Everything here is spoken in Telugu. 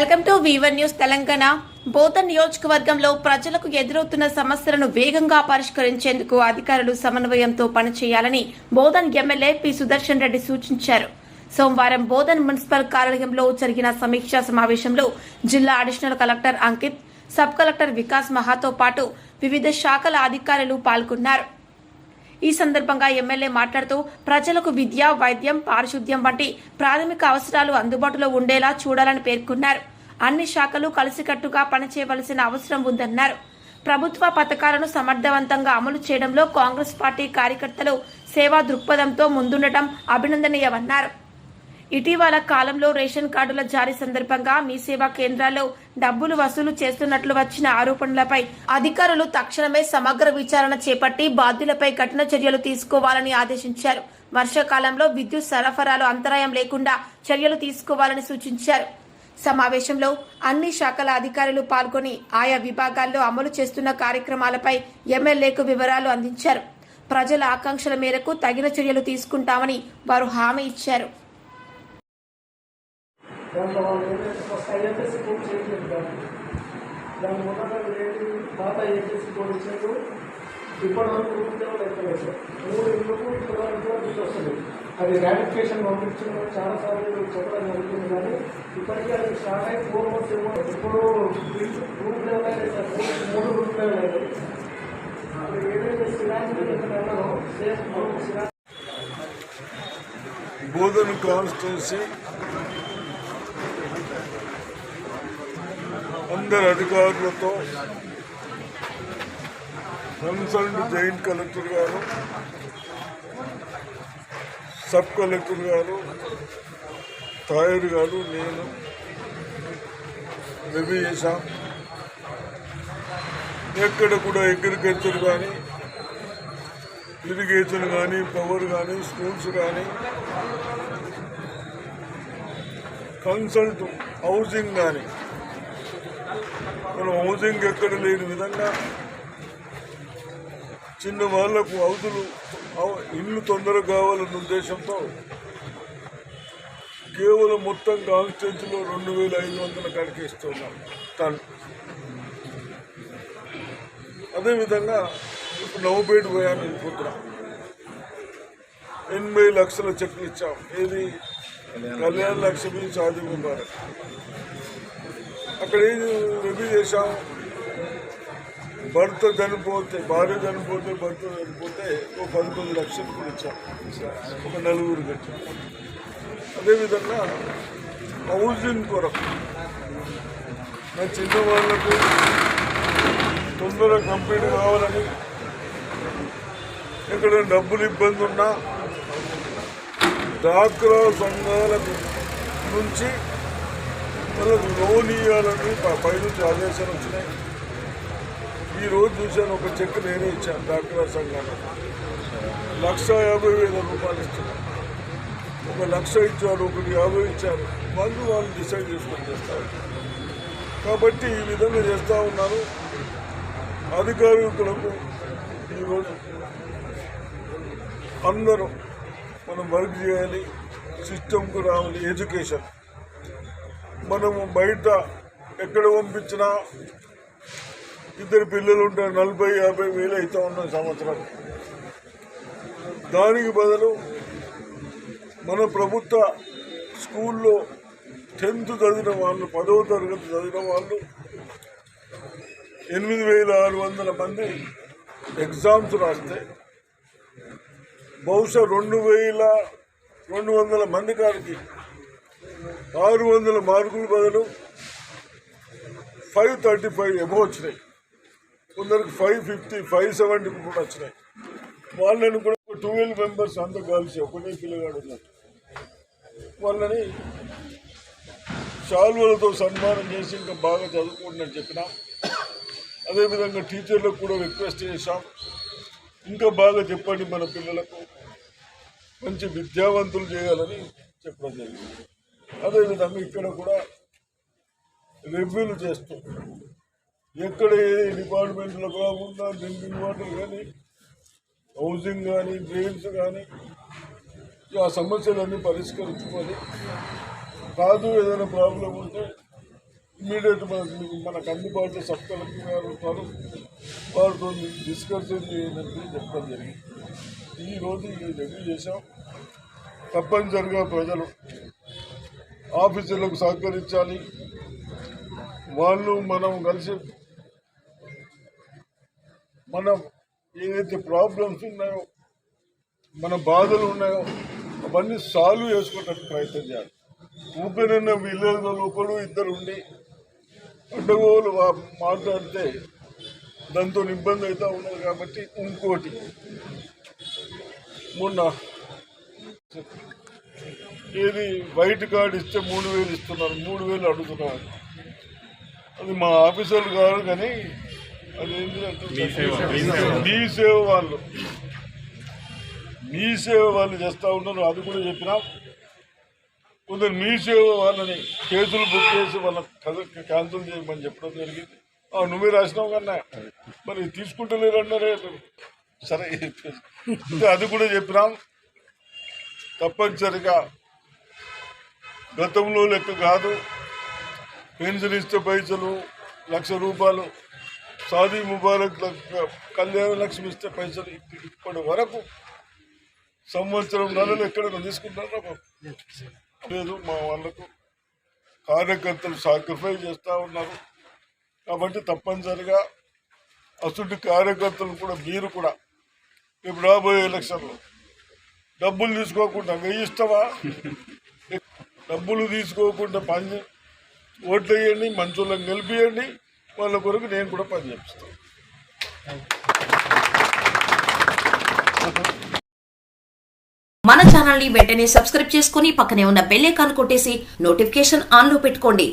Welcome to Weaver News Telangana. Bodhan నియోజకవర్గంలో ప్రజలకు ఎదురవుతున్న సమస్యలను వేగంగా పరిష్కరించేందుకు అధికారులు సమన్వయంతో పనిచేయాలని బోధన్ ఎమ్మెల్యే పి సుదర్శన్ రెడ్డి సూచించారు. సోమవారం బోధన్ మున్సిపల్ కార్యాలయంలో జరిగిన సమీక్షా సమావేశంలో జిల్లా additional collector Ankit sub collector Vikas Mahato పాటు వివిధ శాఖల అధికారులు పాల్గొన్నారు. ఈ సందర్భంగా ఎమ్మెల్యే మాట్లాడుతూ ప్రజలకు విద్య వైద్యం పారిశుద్ధ్యం వంటి ప్రాథమిక అవసరాలు అందుబాటులో ఉండేలా చూడాలని పేర్కొన్నారు. అన్ని శాఖలు కలిసికట్టుగా పనిచేయవలసిన అవసరం ఉందన్నారు. ప్రభుత్వ పథకాలను సమర్థవంతంగా అమలు చేయడంలో కాంగ్రెస్ పార్టీ కార్యకర్తలు సేవా దృక్పథంతో ముందుండటం అభినందనీయమన్నారు. ఇటీవల కాలంలో రేషన్ కార్డుల జారీ సందర్భంగా మీ సేవా కేంద్రాల్లో డబ్బులు వసూలు చేస్తున్నట్లు వచ్చిన ఆరోపణలపై అధికారులు తక్షణమే సమగ్ర విచారణ చేపట్టి బాధ్యులపై కఠిన చర్యలు తీసుకోవాలని ఆదేశించారు. వర్షాకాలంలో విద్యుత్ సరఫరాలో అంతరాయం లేకుండా చర్యలు తీసుకోవాలని సూచించారు. సమావేశంలో అన్ని శాఖల అధికారులు పాల్గొని ఆయా విభాగాల్లో అమలు చేస్తున్న కార్యక్రమాలపై ఎమ్మెల్యేకు వివరాలు అందించారు. ప్రజల ఆకాంక్షల మేరకు తగిన చర్యలు తీసుకుంటామని వారు హామీ ఇచ్చారు. దాంట్లో అది రాటిఫికేషన్ పంపించడం చాలా సార్లు చెప్పడం జరుగుతుంది కానీ ఇప్పటికీ అది స్టార్ట్ అయ్యి ఫోర్ మంత్స్ ఏమో ఇప్పుడు గ్రూప్ లెవెల్ అయితే సార్ మూడు గ్రూప్ లెవెల్ అయితే ఇప్పుడు ఏదైతే సిరాజ్ అన్నారో బోధన కాన్స్టిట్యున్సీ అందరు అధికారులతో కన్సల్ట్ జాయింట్ కలెక్టర్ గారు సబ్ కలెక్టర్ గారు తాయర్ గారు నేను రివ్యూ చేశాం. ఎక్కడ కూడా అగ్రికల్చర్ కానీ ఇరిగేషన్ కానీ పవర్ కానీ స్కూల్స్ కానీ కన్సల్ట్ హౌసింగ్ కానీ మనం హౌసింగ్ ఎక్కడ లేని విధంగా చిన్న వాళ్ళకు హౌదులు ఇల్లు తొందరగా కావాలన్న ఉద్దేశంతో కేవలం మొత్తం కాన్స్టిట్యూన్సీలో రెండు వేల ఐదు వందల కాడికి ఇస్తున్నాం. టన్. అదేవిధంగా ఇప్పుడు నవ్వుపేట పోయాను అనుకుంటున్నాం ఎనభై లక్షల చెక్లు ఇచ్చాం. ఏది? కళ్యాణ లక్ష్మి సాధి ముబారక్ అక్కడ ఏది రివ్యూ చేశాం? భర్త చనిపోతే భార్య చనిపోతే భర్త చనిపోతే ఒక పదకొండు లక్షలు కూడా ఇచ్చాం ఒక నలుగురు ఇచ్చాం అదేవిధంగా హౌసింగ్ కొరకు నా చిన్నవాళ్ళకు తొందర తొందరగా కంప్లీట్ కావాలని ఇక్కడ డబ్బులు ఇబ్బంది ఉన్నా డాక్రా సంఘాలకు నుంచి వాళ్ళకు లోన్ ఇవ్వాలని ప- పైనుంచి ఆదేశాలు వచ్చినాయి. ఈ రోజు చూశాను ఒక చెక్ నేనే ఇచ్చాను డాక్టర్ సంఘాలకు లక్ష యాభై వేల రూపాయలు ఇస్తున్నాను ఒక లక్ష ఇచ్చారు ఒకటి యాభై ఇచ్చారు వాళ్ళు వాళ్ళు డిసైడ్ చేసుకొని చేస్తారు. కాబట్టి ఈ విధంగా చేస్తూ ఉన్నారు. అధికారికులకు ఈరోజు అందరూ మనం వర్క్ చేయాలి సిస్టమ్కు రావాలి ఎడ్యుకేషన్. మనము బయట ఎక్కడ పంపించినా ఇద్దరు పిల్లలు ఉంటారు నలభై యాభై వేలు అవుతా ఉన్న సంవత్సరం దానికి బదులు మన ప్రభుత్వ స్కూల్లో టెన్త్ చదివిన వాళ్ళు పదవ తరగతి చదివిన వాళ్ళు ఎనిమిది వేల ఆరు వందల మంది ఎగ్జామ్స్ రాస్తే బహుశా రెండు వేల రెండు వందల మంది కాడికి ఆరు వందల మార్కులు బదులు ఫైవ్ థర్టీ ఫైవ్ ఎబో వచ్చినాయి. కొందరికి ఫైవ్ ఫిఫ్టీ ఫైవ్ సెవెంటీ కూడా వచ్చినాయి. వాళ్ళని కూడా ట్వెల్వ్ మెంబర్స్ అందరూ కలిసి ఒకటే పిల్లగాడు ఉన్నారు వాళ్ళని శాల్వలతో సన్మానం చేసి ఇంకా బాగా చదువుకోండి అని చెప్పినా అదేవిధంగా టీచర్లకు కూడా రిక్వెస్ట్ చేశాం. ఇంకా బాగా చెప్పండి మన పిల్లలకు మంచి విద్యావంతులు చేయాలని చెప్పడం జరిగింది. అదేవిధంగా ఇక్కడ కూడా రివ్యూలు చేస్తూ ఎక్కడ ఏ డిపార్ట్మెంట్లో కాకుండా డ్రింకింగ్ వాటర్ కానీ హౌసింగ్ కానీ డ్రైన్స్ కానీ ఆ సమస్యలన్నీ పరిష్కరించుకొని కాదు ఏదైనా ప్రాబ్లం ఉంటే ఇమీడియట్ మనకు మనకు అందుబాటులో సబ్ కలెక్టర్ గారు ఉంటారు. వారితో డిస్కషన్ చేయడానికి చెప్పడం జరిగింది. ఈ రోజు రెడీ చేశాం. తప్పనిసరిగా ప్రజలు ఆఫీసులకు సహకరించాలి. వాళ్ళు మనం కలిసి మనం ఏదైతే ప్రాబ్లమ్స్ ఉన్నాయో మన బాధలు ఉన్నాయో అవన్నీ సాల్వ్ చేసుకోవడానికి ప్రయత్నం చేయాలి. ఊపిరిన్న విలేజ్ లోపల ఇద్దరు ఉండి అడ్డగోలు మాట్లాడితే దాంతో ఇబ్బంది అవుతా ఉన్నది కాబట్టి ఇంకోటి. మొన్న ఏది వైట్ కార్డు ఇస్తే మూడు వేలు ఇస్తున్నారు మూడు వేలు అడుగుతున్నారు. అది మా ఆఫీసర్లు కాదు కానీ మీ సేవ వాళ్ళు. మీ సేవ వాళ్ళు చేస్తూ ఉన్నారు అది కూడా చెప్పినా. కొందరు మీ సేవ వాళ్ళని కేసులు బుక్ చేసి వాళ్ళ క్యాన్సిల్ చేయమని చెప్పడం జరిగింది. ఆ, నువ్వే రాసినావు కన్నా. మరి తీసుకుంటలేరన్నారే సరే అది కూడా చెప్పినాం. తప్పనిసరిగా గతంలో లెక్క కాదు. పెన్షన్ ఇస్తే పైసలు లక్ష రూపాయలు సాదీ ముబారక్ కళ్యాణ లక్ష్మి ఇస్తే పైసలు ఇప్పటి వరకు సంవత్సరం నెలలు ఎక్కడైనా తీసుకుంటారా లేదు మా వాళ్ళకు కార్యకర్తలు సాక్రిఫై చేస్తూ ఉన్నారు. కాబట్టి తప్పనిసరిగా అసలు కార్యకర్తలు కూడా మీరు కూడా రేపు రాబోయే ఎలక్షన్లో డబ్బులు తీసుకోకుండా వేయిస్తావా డబ్బులు తీసుకోకుండా పని ఓట్లు వేయండి మంచోళ్ళని గెలిపియండి. వాళ్ళ కొరకు నేను కూడా పని చేపిస్తాను మన ఛానల్ని వెంటనే సబ్స్క్రైబ్ చేసుకుని పక్కనే ఉన్న బెల్ ఐకాన్ కొట్టేసి నోటిఫికేషన్ ఆన్లో పెట్టుకోండి.